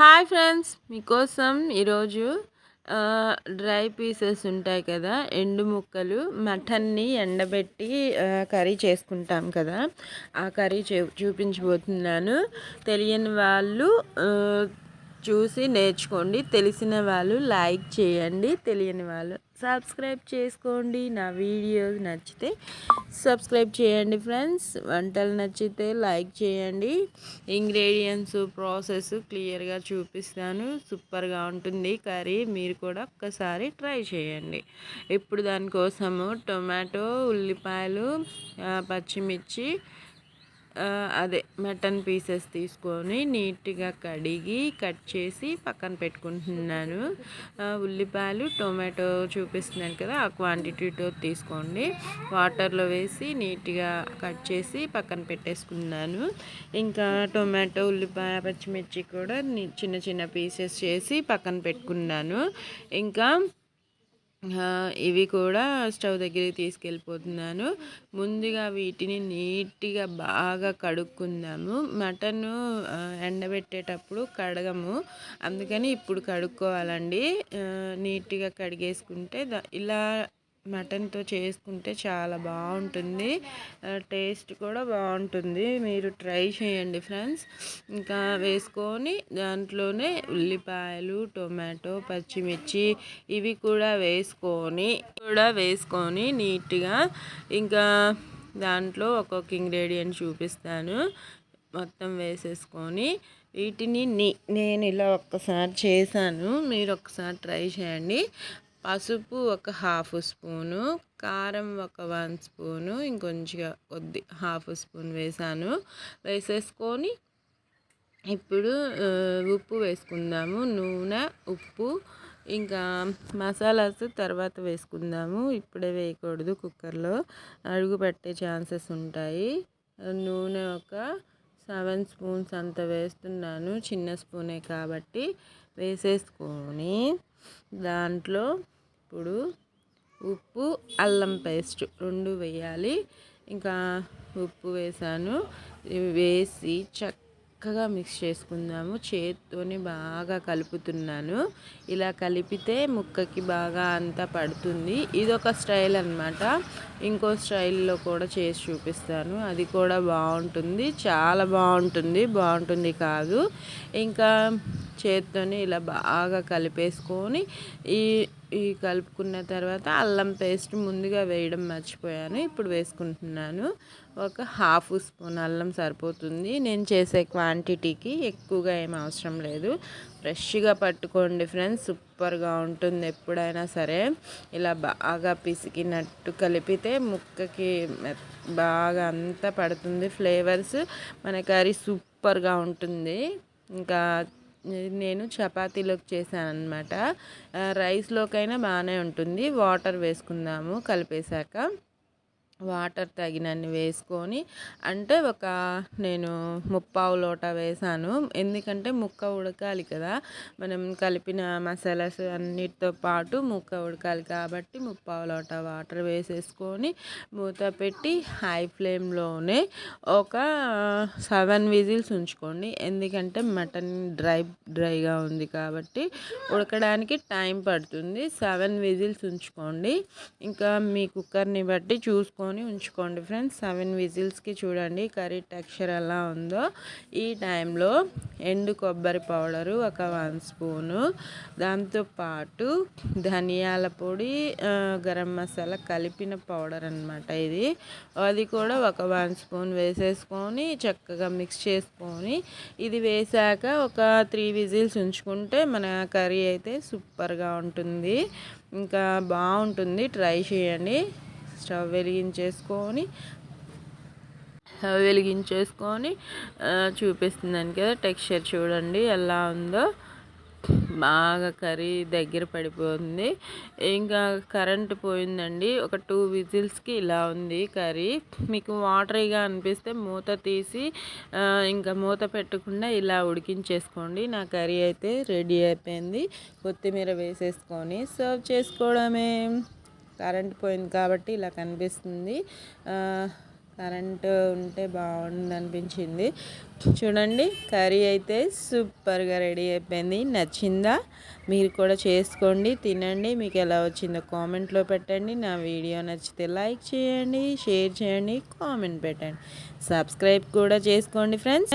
Hi friends మీకోసం ఈరోజు dry pieces ఉంటాయి కదా ఎండు ముక్కలు మటన్ని ఎండబెట్టి కర్రీ చేసుకుంటాం కదా. ఆ కర్రీ చూపించబోతున్నాను. తెలియని వాళ్ళు చూసి నేర్చుకోండి. తెలిసిన వాళ్ళు లైక్ చేయండి. తెలియని వాళ్ళు సబ్స్క్రైబ్ చేసుకోండి. నా వీడియోస్ నచ్చితే సబ్స్క్రైబ్ చేయండి ఫ్రెండ్స్. వంటలు నచ్చితే లైక్ చేయండి. ఇంగ్రీడియంట్స్ ప్రాసెస్ క్లియర్గా చూపిస్తాను. సూపర్గా ఉంటుంది కర్రీ. మీరు కూడా ఒక్కసారి ట్రై చేయండి. ఇప్పుడు దానికోసము టొమాటో ఉల్లిపాయలు పచ్చిమిర్చి అదే మటన్ పీసెస్ తీసుకొని నీట్గా కడిగి కట్ చేసి పక్కన పెట్టుకుంటున్నాను. ఉల్లిపాయలు టొమాటో చూపిస్తున్నాను కదా ఆ క్వాంటిటీతో తీసుకోండి. వాటర్లో వేసి నీట్గా కట్ చేసి పక్కన పెట్టేసుకున్నాను. ఇంకా టొమాటో ఉల్లిపాయ పచ్చిమిర్చి కూడా చిన్న చిన్న పీసెస్ చేసి పక్కన పెట్టుకున్నాను. ఇంకా ఇవి కూడా స్టవ్ దగ్గరికి తీసుకెళ్ళిపోతున్నాను. ముందుగా వీటిని నీట్గా బాగా కడుక్కుందాము. మటన్ ఎండబెట్టేటప్పుడు కడగము. అందుకని ఇప్పుడు కడుక్కోవాలండి. నీట్గా కడిగేసుకుంటే ఇలా మటన్తో చేసుకుంటే చాలా బాగుంటుంది. టేస్ట్ కూడా బాగుంటుంది. మీరు ట్రై చేయండి ఫ్రెండ్స్. ఇంకా వేసుకొని దాంట్లోనే ఉల్లిపాయలు టొమాటో పచ్చిమిర్చి ఇవి కూడా వేసుకొని కూడా వేసుకొని నీట్గా ఇంకా దాంట్లో ఒక్కొక్క ఇంగ్రీడియంట్ చూపిస్తాను. మొత్తం వేసేసుకొని వీటిని నేను ఇలా ఒక్కసారి చేశాను. మీరు ఒక్కసారి ట్రై చేయండి. పసుపు ఒక హాఫ్ స్పూను కారం ఒక వన్ స్పూను ఇంకొంచెం కొద్ది హాఫ్ స్పూన్ వేసాను. వేసేసుకొని ఇప్పుడు ఉప్పు వేసుకుందాము నూనె ఉప్పు ఇంకా మసాలాస్ తర్వాత వేసుకుందాము. ఇప్పుడే వేయకూడదు కుక్కర్లో అడుగు పెట్టే ఛాన్సెస్ ఉంటాయి. నూనె ఒక సెవెన్ స్పూన్స్ అంత వేస్తున్నాను చిన్న స్పూనే కాబట్టి. వేసేసుకొని దాంట్లో ఇప్పుడు ఉప్పు అల్లం పేస్ట్ రెండు వేయాలి. ఇంకా ఉప్పు వేసాను. వేసి చక్కగా మిక్స్ చేసుకుందాము. చేత్తోని బాగా కలుపుతున్నాను. ఇలా కలిపితే ముక్కకి బాగా అంతా పడుతుంది. ఇది ఒక స్టైల్ అనమాట ఇంకో స్టైల్లో కూడా చేసి చూపిస్తాను. అది కూడా బాగుంటుంది. చాలా బాగుంటుంది. బాగుంటుంది కాదు. ఇంకా చేత్తోని ఇలా బాగా కలిపేసుకొని ఈ ఈ కలుపుకున్న తర్వాత అల్లం పేస్ట్ ముందుగా వేయడం మర్చిపోయాను. ఇప్పుడు వేసుకుంటున్నాను. ఒక హాఫ్ స్పూన్ అల్లం సరిపోతుంది. నేను చేసే క్వాంటిటీకి ఎక్కువగా ఏం అవసరం లేదు. ఫ్రెష్గా పట్టుకోండి ఫ్రెండ్స్. సూపర్గా ఉంటుంది ఎప్పుడైనా సరే. ఇలా బాగా పిసికినట్టు కలిపితే ముక్కకి బాగా అంతా పడుతుంది. ఫ్లేవర్స్ మన కర్రీ సూపర్గా ఉంటుంది. ఇంకా నేను చపాతీలోకి చేశాను అనమాట రైస్లోకైనా బాగానే ఉంటుంది. వాటర్ వేసుకుందాము కలిపేశాక. వాటర్ తగినన్ని వేసుకొని అంటే ఒక నేను ముప్పావు లోట వేసాను. ఎందుకంటే ముక్క ఉడకాలి కదా. మనం కలిపిన మసాలాస్ అన్నిటితో పాటు ముక్క ఉడకాలి కాబట్టి ముప్పావు లోట వాటర్ వేసేసుకొని మూత పెట్టి హై ఫ్లేమ్లోనే ఒక సెవెన్ విజిల్స్ ఉంచుకోండి. ఎందుకంటే మటన్ డ్రై డ్రైగా ఉంది కాబట్టి ఉడకడానికి టైం పడుతుంది. సెవెన్ విజిల్స్ ఉంచుకోండి. ఇంకా మీ కుక్కర్ని బట్టి చూసుకొని పెట్టుకొని ఉంచుకోండి ఫ్రెండ్స్. సెవెన్ విజిల్స్కి చూడండి కర్రీ టెక్స్చర్ ఎలా ఉందో. ఈ టైంలో ఎండు కొబ్బరి పౌడరు ఒక వన్ స్పూను దాంతోపాటు ధనియాల పొడి గరం మసాలా కలిపిన పౌడర్ అనమాట ఇది. అది కూడా ఒక వన్ స్పూన్ వేసేసుకొని చక్కగా మిక్స్ చేసుకొని ఇది వేసాక ఒక త్రీ విజిల్స్ ఉంచుకుంటే మన కర్రీ అయితే సూపర్గా ఉంటుంది. ఇంకా బాగుంటుంది. ట్రై చేయండి. స్టవ్ వెలిగించేసుకొని స్టవ్ వెలిగించేసుకొని చూపిస్తుందని కదా టెక్స్చర్ చూడండి ఎలా ఉందో. బాగా కర్రీ దగ్గర పడిపోతుంది ఇంకా కరెంట్ పోయిందండి. ఒక టూ విజిల్స్కి ఇలా ఉంది కర్రీ. మీకు వాటరీగా అనిపిస్తే మూత తీసి ఇంకా మూత పెట్టకుండా ఇలా ఉడికించేసుకోండి. నా కర్రీ అయితే రెడీ అయిపోయింది. కొత్తిమీర వేసేసుకొని సర్వ్ చేసుకోవడమే. కరెంట్ పోయింది కాబట్టి ఇలా కనిపిస్తుంది. కరెంటు ఉంటే బాగుంది అనిపించింది. చూడండి కర్రీ అయితే సూపర్గా రెడీ అయిపోయింది. నచ్చిందా? మీరు కూడా చేసుకోండి తినండి. మీకు ఎలా వచ్చిందో కామెంట్లో పెట్టండి. నా వీడియో నచ్చితే లైక్ చేయండి షేర్ చేయండి కామెంట్ పెట్టండి. సబ్స్క్రైబ్ కూడా చేసుకోండి ఫ్రెండ్స్.